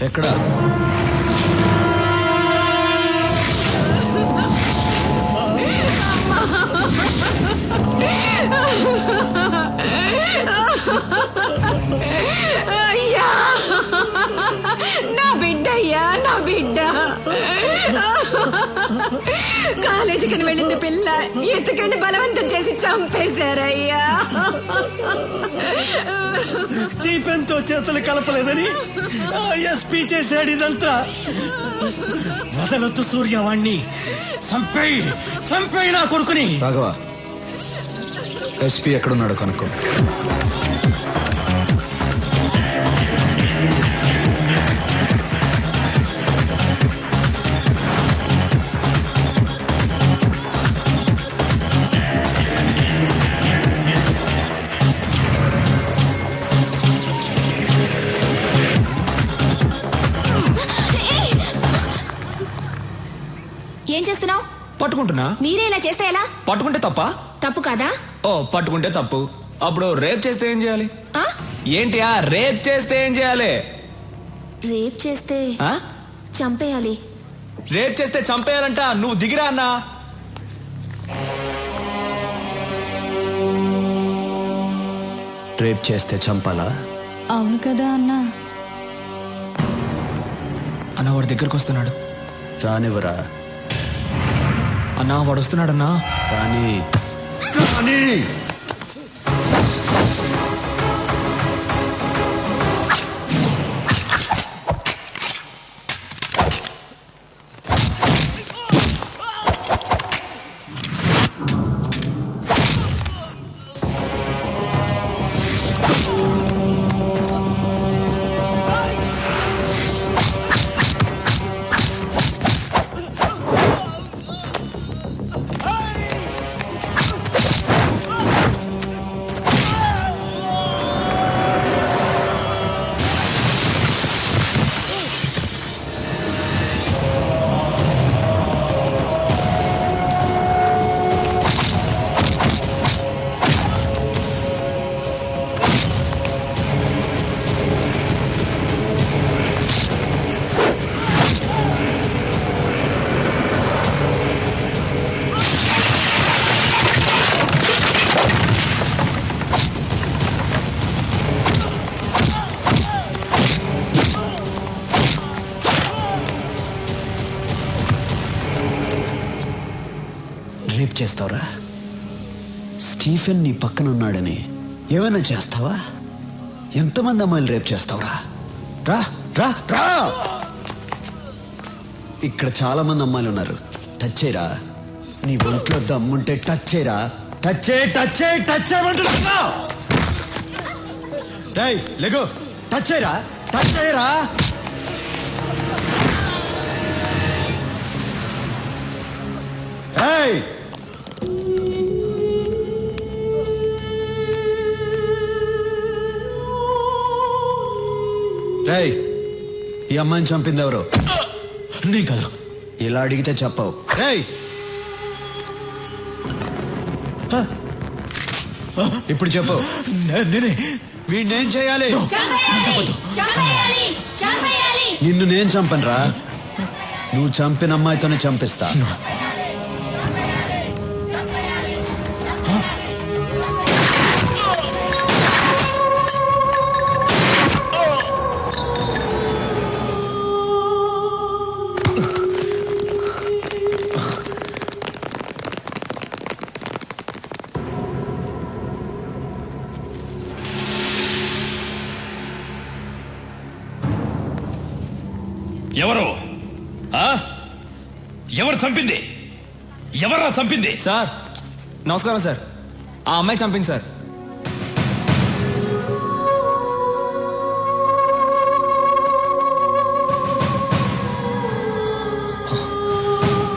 ఎక్కడ? అయ్యా కాలేజీకి వెళ్ళింది పిల్ల. ఎత్తుకండి బలవంతం చేసి చంపేశారయ్యా. స్టీఫెన్తో చేతులు కలపలేదని ఎస్పీ చేశాడు ఇదంతా. వదలొద్దు సూర్యవాణ్ణి చంపేయి చంపేయి నా కొడుకుని. రాఘవ ఎస్పీ ఎక్కడున్నాడు కనుక్కో. పట్టుకుంటున్నా? మీరే ఇలా చేస్తే ఎలా? పట్టుకుంటే తప్ప? తప్పు కాదా? ఓ పట్టుకుంటే తప్పు. అప్పుడు రేప్ చేస్తే ఏం చేయాలి? ఆ? ఏంటి ఆ రేప్ చేస్తే ఏం చేయాలి? రేప్ చేస్తే ఆ? చంపేయాలి. రేప్ చేస్తే చంపేయాలంట నువ్వు దిగిరా అన్నా? రేప్ చేస్తే చంపాలా? అవును కదా అన్నా. అన్న వాడి దగ్గరకు వస్తున్నాడు. రానివ్వరా? అన్నా వాడు వస్తున్నాడన్నా రాని రాని రేప్ చేస్తావురా? స్టీఫెన్ నీ పక్కన ఉన్నాడని ఏమైనా చేస్తావా? ఎంతమంది అమ్మాయిలు రేప్ చేస్తావురా? రా రా రా! ఇక్కడ చాలా మంది అమ్మాయిలు ఉన్నారు. టచ్ చేయరా? నీ ఒంట్లో దమ్ముంటే టచ్ చేయరా? టచ్ చేయి టచ్ చేయి టచ్ చేయమంటున్నా డేయ్ లెగో. టచ్ చేయరా? టచ్ చేయరా? Hey! రేయ్ ఈ అమ్మాయిని చంపింది ఎవరు నీ కాదు. ఇలా అడిగితే చెప్పవు. రేయ్ హ? ఇప్పుడు చెప్పు. నేనే? వీడినేం చేయాలి? చంపేయాలి! చంపేయాలి! నిన్ను నేను చంపనురా. నువ్వు చంపిన అమ్మాయితోనే చంపిస్తా. ఎవరు? ఆ? ఎవరు చంపింది? ఎవరా చంపింది? సార్ నమస్కారం సార్. ఆ అమ్మాయి చంపింది సార్.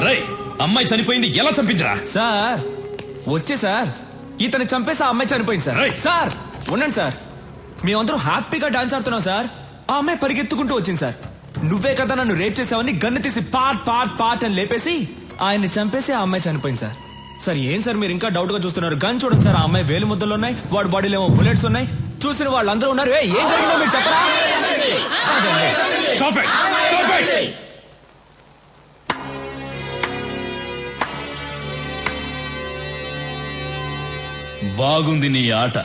రై అమ్మాయి చనిపోయింది ఎలా చంపిందిరా? సార్ వచ్చే సార్. ఇతను చంపేసి ఆ అమ్మాయి చనిపోయింది సార్. సార్ ఉండండి సార్. మేమందరం హ్యాపీగా డాన్స్ ఆడుతున్నాం సార్. ఆ అమ్మాయి పరిగెత్తుకుంటూ వచ్చింది సార్. నువ్వే కదా నన్ను రేప్ చేసావని గన్ను తీసి పాట్ పాట్ పాట్ అని లేపేసి ఆయన్ని చంపేసి ఆ అమ్మాయి చనిపోయింది సార్. సార్ ఏం సార్ మీరు ఇంకా డౌట్గా చూస్తున్నారు? గన్ చూడండి సార్ ఆ అమ్మాయి వేలు ముద్దలు ఉన్నాయి వాడి బాడీలో ఏమో బుల్లెట్స్ ఉన్నాయి. చూసిన వాళ్ళందరూ ఉన్నారు. ఏం జరిగిందో మీరు చెప్పరా? Stop it! Stop it! బాగుంది నీ ఆట.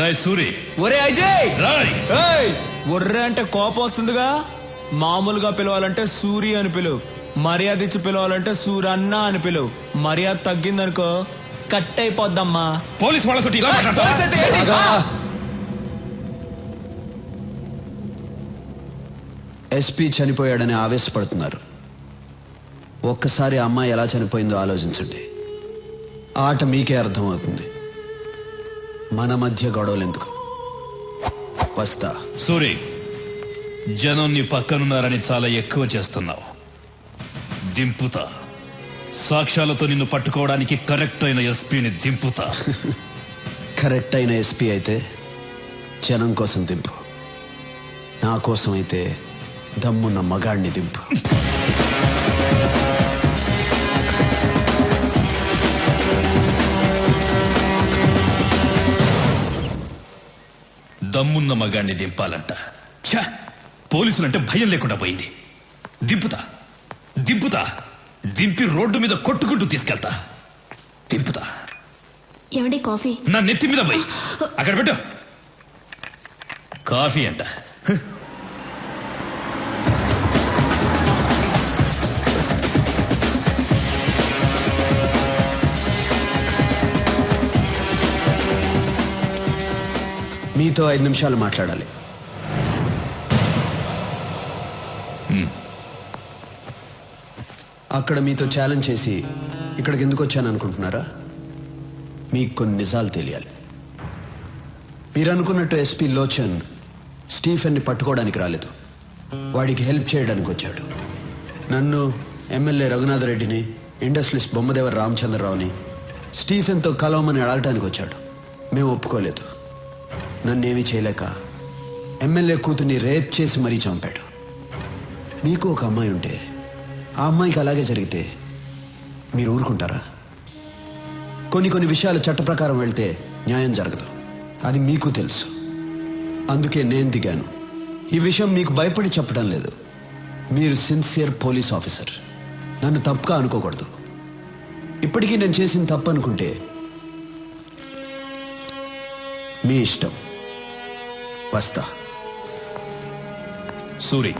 రాయ్ సూరి. ఒరే అజయ్ రాయ్! ఏయ్! ఒర్రె అంటే కోపం వస్తుందిగా? మామూలుగా పిలవాలంటే సూరి అని పిలువు. మర్యాద ఇచ్చి పిలవాలంటే సూరన్న అని పిలువు. మర్యాద తగ్గిందనుకో కట్ అయిపోద్దమ్మా. పోలీస్ వాళ్ళతో ఇలా మాట్లాడతావా? తోసేస్తే ఏంటి? ఆ! ఎస్పీ చనిపోయాడని ఆవేశపడుతున్నారు. ఒక్కసారి ఆ అమ్మాయి ఎలా చనిపోయిందో ఆలోచించండి. ఆట మీకే అర్థమవుతుంది. మన మధ్య గొడవలు ఎందుకు వస్తా సూరి జనం నీ పక్కనున్నారని చాలా ఎక్కువ చేస్తున్నావు. దింపుతా. సాక్ష్యాలతో నిన్ను పట్టుకోవడానికి కరెక్ట్ అయిన ఎస్పీని దింపుతా. కరెక్ట్ అయిన ఎస్పీ అయితే జనం కోసం దింపు. నా కోసం అయితే దమ్మున్న మగాడిని దింపు. దమ్మున్న మగాడిని దింపాలంట. ఛ! పోలీసులంటే భయం లేకుండా పోయింది. దింపుతా. దింపుతా. దింపి రోడ్డు మీద కొట్టుకుంటూ తీసుకెళ్తా. దింపుతా. ఏమండి కాఫీ? నా నెత్తి మీద పోయి. అక్కడ పెట్టు. కాఫీ అంట. మీతో ఐదు నిమిషాలు మాట్లాడాలి. అక్కడ మీతో ఛాలెంజ్ చేసి ఇక్కడికి ఎందుకు వచ్చాను అనుకుంటున్నారా? మీకు కొన్ని నిజాలు తెలియాలి. మీరు అనుకున్నట్టు ఎస్పీ లోచన్ స్టీఫెన్ని పట్టుకోవడానికి రాలేదు. వాడికి హెల్ప్ చేయడానికి వచ్చాడు. నన్ను ఎమ్మెల్యే రఘునాథ్ రెడ్డిని ఇండస్ట్రియలిస్ట్ బొమ్మదేవర రామచంద్రరావుని స్టీఫెన్తో కలవమని అడగటానికి వచ్చాడు. మేము ఒప్పుకోలేదు. నన్నేమీ చేయలేక ఎమ్మెల్యే కూతుర్ని రేప్ చేసి మరీ చంపాడు. మీకు ఒక అమ్మాయి ఉంటే ఆ అమ్మాయికి అలాగే జరిగితే మీరు ఊరుకుంటారా? కొన్ని కొన్ని విషయాలు చట్ట ప్రకారం వెళ్తే న్యాయం జరగదు. అది మీకు తెలుసు. అందుకే నేను దిగాను. ఈ విషయం మీకు భయపడి చెప్పడం లేదు. మీరు సిన్సియర్ పోలీస్ ఆఫీసర్. నన్ను తప్పుగా అనుకోకూడదు. ఇప్పటికీ నేను చేసిన తప్పు అనుకుంటే మీ ఇష్టం. వస్తా. సూరి.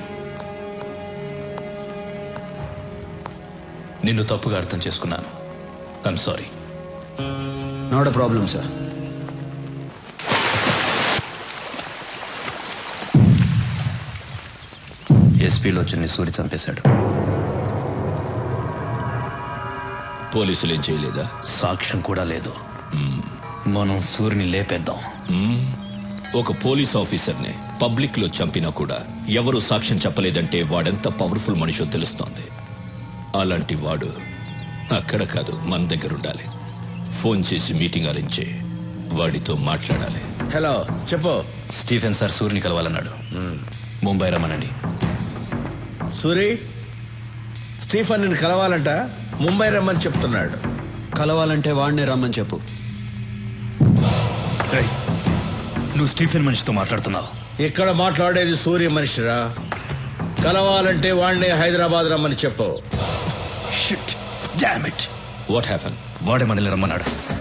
నిన్ను తప్పుగా అర్థం చేసుకున్నాను. I'm sorry not a problem sir ఎస్పీలో Chinni Suri చంపేశాడు. పోలీసులు ఏం చేయలేదా? సాక్ష్యం కూడా లేదు. మనం సూరిని లేపేద్దాం. ఒక పోలీస్ ఆఫీసర్ని పబ్లిక్లో చంపినా కూడా ఎవరు సాక్ష్యం చెప్పలేదంటే వాడెంత పవర్ఫుల్ మనిషో తెలుస్తోంది. అలాంటి వాడు అక్కడ కాదు మన దగ్గర ఉండాలి. ఫోన్ చేసి మీటింగ్ అరేంజ్ చేయి. వాడితో మాట్లాడాలి. హలో చెప్పు. స్టీఫెన్ సార్ సూరిని కలవాలన్నాడు. ముంబై రమ్మనండి. సూరి స్టీఫన్ నిన్ను కలవాలంట ముంబై రమ్మని చెప్తున్నాడు. కలవాలంటే వాడినే రమ్మని చెప్పు. నువ్వు స్టీఫెన్ మనిషితో మాట్లాడుతున్నావు. ఇక్కడ మాట్లాడేది సూర్య మనిషిరా. కలవాలంటే వాడిని హైదరాబాద్ రమ్మని చెప్పు. Shit damn it what happen వాడే మనల్ని రమ్మన్నాడు.